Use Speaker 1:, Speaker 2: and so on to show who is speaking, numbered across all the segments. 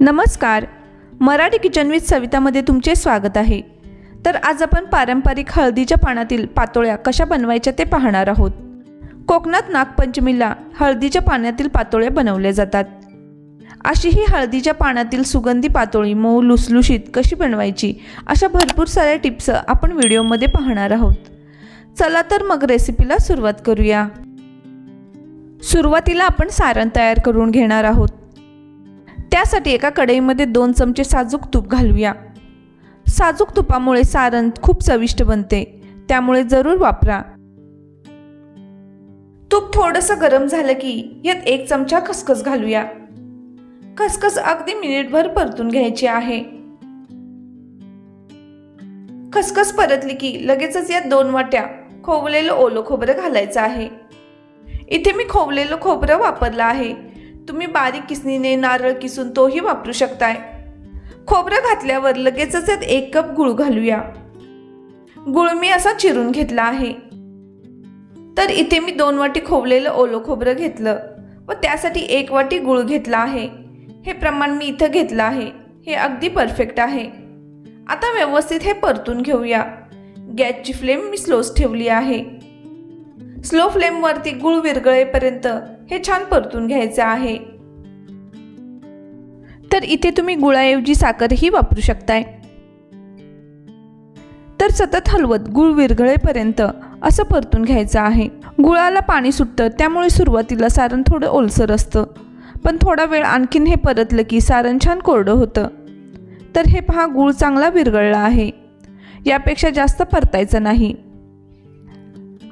Speaker 1: नमस्कार. Marathi kitchen with सवितामध्ये तुमचे स्वागत आहे. तर आज आपण पारंपरिक हळदीच्या पानातील पातोळ्या कशा बनवायच्या ते पाहणार आहोत. कोकणात नागपंचमीला हळदीच्या पाण्यातील पातोळ्या बनवल्या जातात. अशी ही हळदीच्या पानातील सुगंधी पातोळी मऊ लुसलुशीत कशी बनवायची अशा भरपूर साऱ्या टिप्स आपण व्हिडिओमध्ये पाहणार आहोत. चला तर मग रेसिपीला सुरुवात करूया. सुरुवातीला आपण सारण तयार करून घेणार आहोत. त्यासाठी एका कढईमध्ये दोन चमचे साजूक तूप घालूया. साजूक तुपामुळे सारण खूप चविष्ट बनते. त्यामुळे जरूर वापरा. तूप थोडंसं गरम झालं की यात एक चमचा खसखस घालूया. खसखस अगदी मिनिटभर परतून घ्यायची आहे. खसखस परतली की लगेचच यात दोन वाट्या खोवलेलं ओलं खोबरं घालायचं आहे. इथे मी खोवलेलं खोबरं वापरलं आहे. तुम्ही बारीक किसनीने नारळ किसून तोही वापरू शकताय. खोबरं घातल्यावर लगेचच यात एक कप गुळ घालूया. गुळ मी असा चिरून घेतला आहे. तर इथे मी दोन वाटी खोवलेलं ओलं खोबरं घेतलं व त्यासाठी एक वाटी गुळ घेतला आहे. हे प्रमाण मी इथं घेतलं आहे. हे अगदी परफेक्ट आहे. आता व्यवस्थित हे परतून घेऊया. गॅसची फ्लेम मी स्लोच ठेवली आहे. स्लो फ्लेमवरती गुळ विरगळेपर्यंत हे छान परतून घ्यायचे आहे. तर इथे तुम्ही गुळाऐवजी साखरही वापरू शकताय. तर सतत हलवत गुळ विरघळेपर्यंत असं परतून घ्यायचं आहे. गुळाला पाणी सुटतं त्यामुळे सुरुवातीला सारण थोडं ओलसर असतं. पण थोडा वेळ आणखीन हे परतलं की सारण छान कोरडं होतं. तर हे पहा गुळ चांगला विरघळला आहे. यापेक्षा जास्त परतायचं नाही.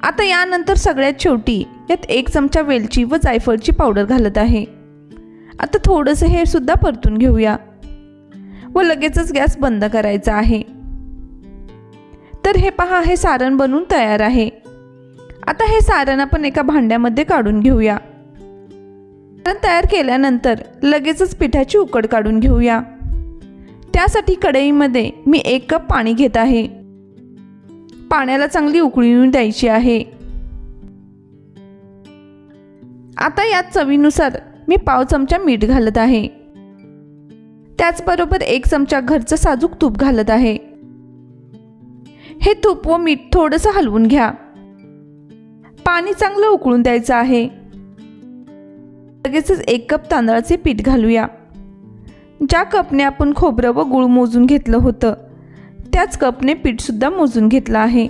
Speaker 1: आता यानंतर सगळ्यात शेवटी यात एक चमचा वेलची व जायफळची पावडर घालत आहे. आता थोडंसं हे सुद्धा परतून घेऊया. व लगेचच गॅस बंद करायचा आहे. तर हे पहा हे सारण बनून तयार आहे. आता हे सारण आपण एका भांड्यामध्ये काढून घेऊया. सारण तयार केल्यानंतर लगेचच पिठाची उकड काढून घेऊया. त्यासाठी कढईमध्ये मी एक कप पाणी घेत आहे. पाण्याला चांगली उकळी येऊन द्यायची आहे. आता यात चवीनुसार मी पाव चमचा मीठ घालत आहे. त्याचबरोबर एक चमचा घरचं साजूक तूप घालत आहे. हे तूप व मीठ थोडंसं हलवून घ्या. पाणी चांगलं उकळून द्यायचं आहे. लगेचच एक कप तांदळाचे पीठ घालूया. ज्या कपने आपण खोबरं व गुळ मोजून घेतलं होतं त्याच कपने पीठसुद्धा मोजून घेतलं आहे.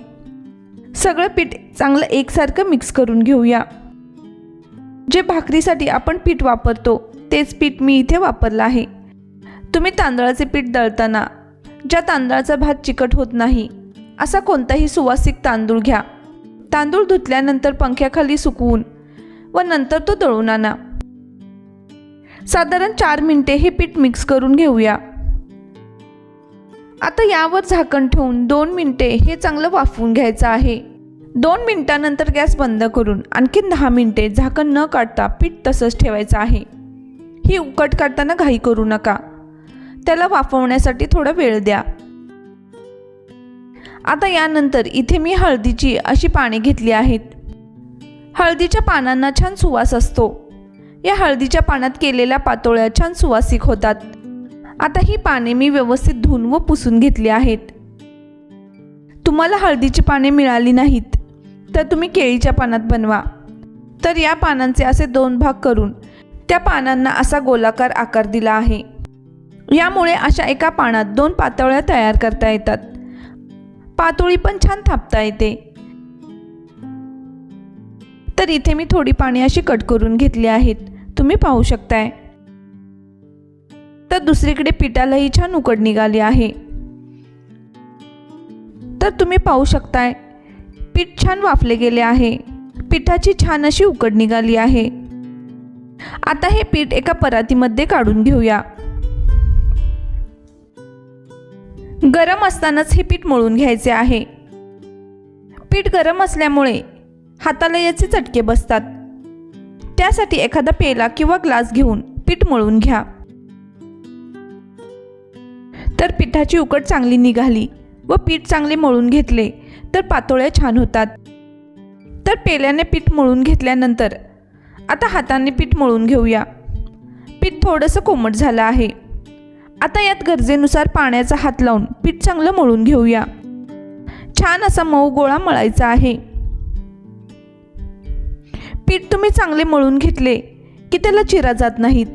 Speaker 1: सगळं पीठ चांगलं एकसारखं मिक्स करून घेऊया. जे भाकरीसाठी आपण पीठ वापरतो तेच पीठ मी इथे वापरलं आहे. तुम्ही तांदळाचे पीठ दळताना ज्या तांदळाचा भात चिकट होत नाही असा कोणताही सुवासिक तांदूळ घ्या. तांदूळ धुतल्यानंतर पंख्याखाली सुकवून व नंतर तो दळून आणा. साधारण चार मिनिटे हे पीठ मिक्स करून घेऊया. आता यावर झाकण ठेवून दोन मिनटे हे चांगलं वाफवून घ्यायचं आहे. दोन मिनटानंतर गॅस बंद करून आणखी दहा मिनटे झाकण न काढता पीठ तसंच ठेवायचं आहे. ही उकट काढताना घाई करू नका. त्याला वाफवण्यासाठी थोडा वेळ द्या. आता यानंतर इथे मी हळदीची अशी पाने घेतली आहेत. हळदीच्या पानांना छान सुवास असतो. या हळदीच्या पानात केलेल्या पातोळ्या छान सुवासिक होतात. आता ही पाने मी व्यवस्थित धुवून व पुसून घेतली आहेत. तुम्हाला हळदीची पाने मिळाली नाहीत तर तुम्ही केळीच्या पानात बनवा. तर या पानांचे असे दोन भाग करून त्या पानांना असा गोलाकार आकार दिला आहे. यामुळे अशा एका पानात दोन पातोळ्या तयार करता येतात. पातोळी पण छान थापता येते. तर इथे मी थोडी पाणी अशी कट करून घेतली आहेत. तुम्ही पाहू शकताय. तर दुसरीकडे पिठालाही छान उकड निघाली आहे. तर तुम्ही पाहू शकताय पीठ छान वाफले गेले आहे. पिठाची छान अशी उकड निघाली आहे. आता हे पीठ एका परातीमध्ये काढून घेऊया. गरम असतानाच हे पीठ मळून घ्यायचे आहे. पीठ गरम असल्यामुळे हाताला याचे चटके बसतात. त्यासाठी एखादा पेला किंवा ग्लास घेऊन पीठ मळून घ्या. तर पिठाची उकड चांगली निघाली व पीठ चांगले मळून घेतले तर पातोळ्या छान होतात. तर पेल्याने पीठ मळून घेतल्यानंतर आता हाताने पीठ मळून घेऊया. पीठ थोडंसं कोमट झालं आहे. आता यात गरजेनुसार पाण्याचा हात लावून पीठ चांगलं मळून घेऊया. छान असा मऊ गोळा मळायचा आहे. पीठ तुम्ही चांगले मळून घेतले की त्याला चिरा जात नाहीत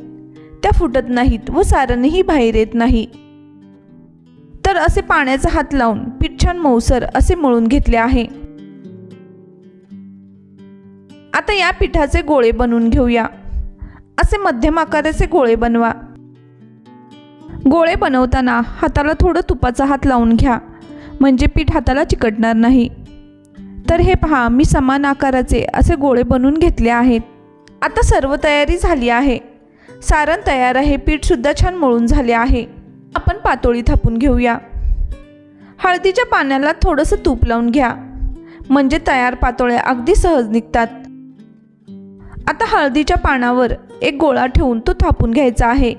Speaker 1: त्या फुटत नाहीत व सारणही बाहेर येत नाही. तर असे पाण्याचा हात लावून पीठ छान मऊसर असे मळून घेतले आहे. आता या पिठाचे गोळे बनवून घेऊया. असे मध्यम आकाराचे गोळे बनवा. गोळे बनवताना हाताला थोडं तुपाचा हात लावून घ्या. म्हणजे पीठ हाताला चिकटणार नाही. तर हे पहा मी समान आकाराचे असे गोळे बनवून घेतले आहेत. आता सर्व तयारी झाली आहे. सारण तयार आहे पीठसुद्धा छान मळून झाले आहे. आपण पातोळी थापून घेऊया. हळदीच्या पाण्याला थोडंसं तूप लावून घ्या. म्हणजे तयार पातोळ्या अगदी सहज निघतात. आता हळदीच्या पानावर एक गोळा ठेवून तो थापून घ्यायचा आहे.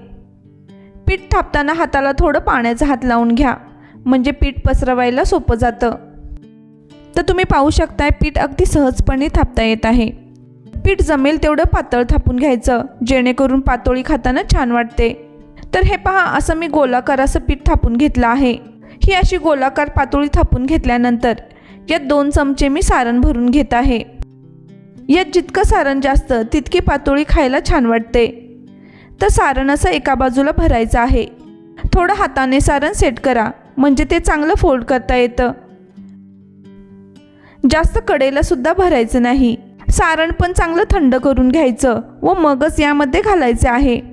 Speaker 1: पीठ थापताना हाताला थोडं पाण्याचा हात लावून घ्या. म्हणजे पीठ पसरवायला सोपं जातं. तर तुम्ही पाहू शकताय पीठ अगदी सहजपणे थापता येत आहे. पीठ जमेल तेवढं पातळ थापून घ्यायचं जेणेकरून पातोळी खाताना छान वाटते. तर हे पहा असं मी गोलाकार असं पीठ थापून घेतलं आहे. ही अशी गोलाकार पातोळी थापून घेतल्यानंतर यात दोन चमचे मी सारण भरून घेत आहे. यात जितकं सारण जास्त तितकी पातोळी खायला छान वाटते. तर सारण असं एका बाजूला भरायचं आहे. थोडं हाताने सारण सेट करा म्हणजे ते चांगलं फोल्ड करता येतं. जास्त कडेला सुद्धा भरायचं नाही. सारण पण चांगलं थंड करून घ्यायचं व मगच यामध्ये घालायचे आहे.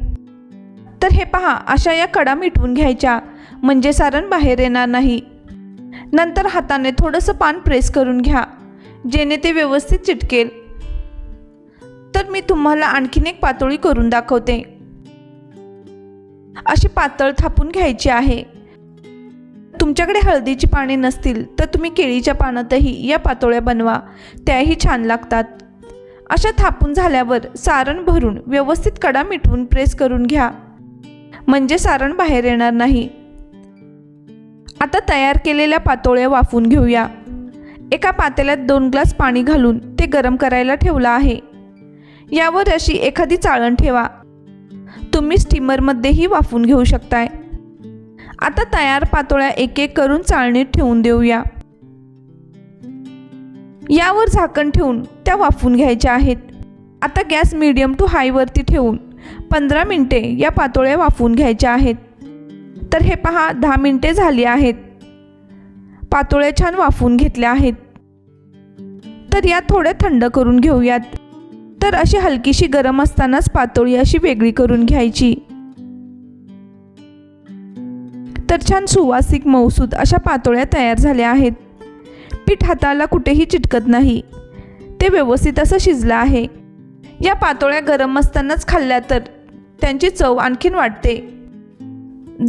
Speaker 1: तर हे पहा अशा या कडा मिटवून घ्यायच्या. म्हणजे सारण बाहेर येणार नाही. नंतर हाताने थोडंसं पान प्रेस करून घ्या जेणे ते व्यवस्थित चिटकेल. तर मी तुम्हाला आणखीन एक पातोळी करून दाखवते. अशी पातळ थापून घ्यायची आहे. तुमच्याकडे हळदीची पाने नसतील तर तुम्ही केळीच्या पानातही या पातोळ्या बनवा. त्याही छान लागतात. अशा थापून झाल्यावर सारण भरून व्यवस्थित कडा मिटवून प्रेस करून घ्या. म्हणजे सारण बाहेर येणार नाही. आता तयार केलेल्या पातोळ्या वाफून घेऊया. एका पातेल्यात दोन ग्लास पाणी घालून ते गरम करायला ठेवलं आहे. यावर अशी एखादी चाळण ठेवा. तुम्ही स्टीमरमध्येही वाफून घेऊ शकताय. आता तयार पातोळ्या एक एक करून चाळणीत ठेवून देऊया. यावर झाकण ठेवून त्या वाफून घ्यायच्या आहेत. आता गॅस मीडियम टू हायवरती ठेवून. पंधरा मिनटे या पातोळ्या वाफवून घ्यायच्या आहेत. तर हे पहा दहा मिनटे झाली आहेत. पातोळ्या छान वाफवून घेतल्या आहेत. तर या थोड्या थंड करून घेऊयात. तर अशी हलकीशी गरम असतानाच पातोळी अशी वेगळी करून घ्यायची. तर छान सुवासिक मौसूद अशा पातोळ्या तयार झाल्या आहेत. पीठ हाताला कुठेही चिटकत नाही. ते व्यवस्थित असं शिजलं आहे. या पातोळ्या गरम असतानाच खाल्ल्या तर त्यांची चव आणखीन वाटते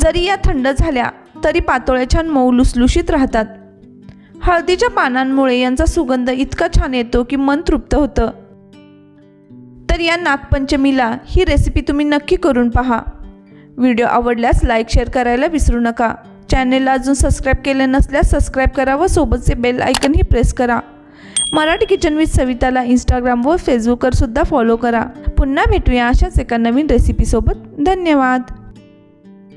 Speaker 1: जरी या थंड झाल्या तरी पातोळ्या छान मऊ लुसलुशीत राहतात. हळदीच्या पानांमुळे यांचा सुगंध इतका छान येतो की मन तृप्त होतं. तर या नागपंचमीला ही रेसिपी तुम्ही नक्की करून पहा. व्हिडिओ आवडल्यास लाईक शेअर करायला विसरू नका. चॅनेलला अजून सबस्क्राईब केले नसल्यास सबस्क्राईब करा व सोबतचे बेल आयकनही प्रेस करा. मराठी किचन विथ सविताला इंस्टाग्राम व फेसबुकवर सुद्धा फॉलो करा. पुन्हा भेटूया अशाच एका नवीन रेसिपीसोबत धन्यवाद.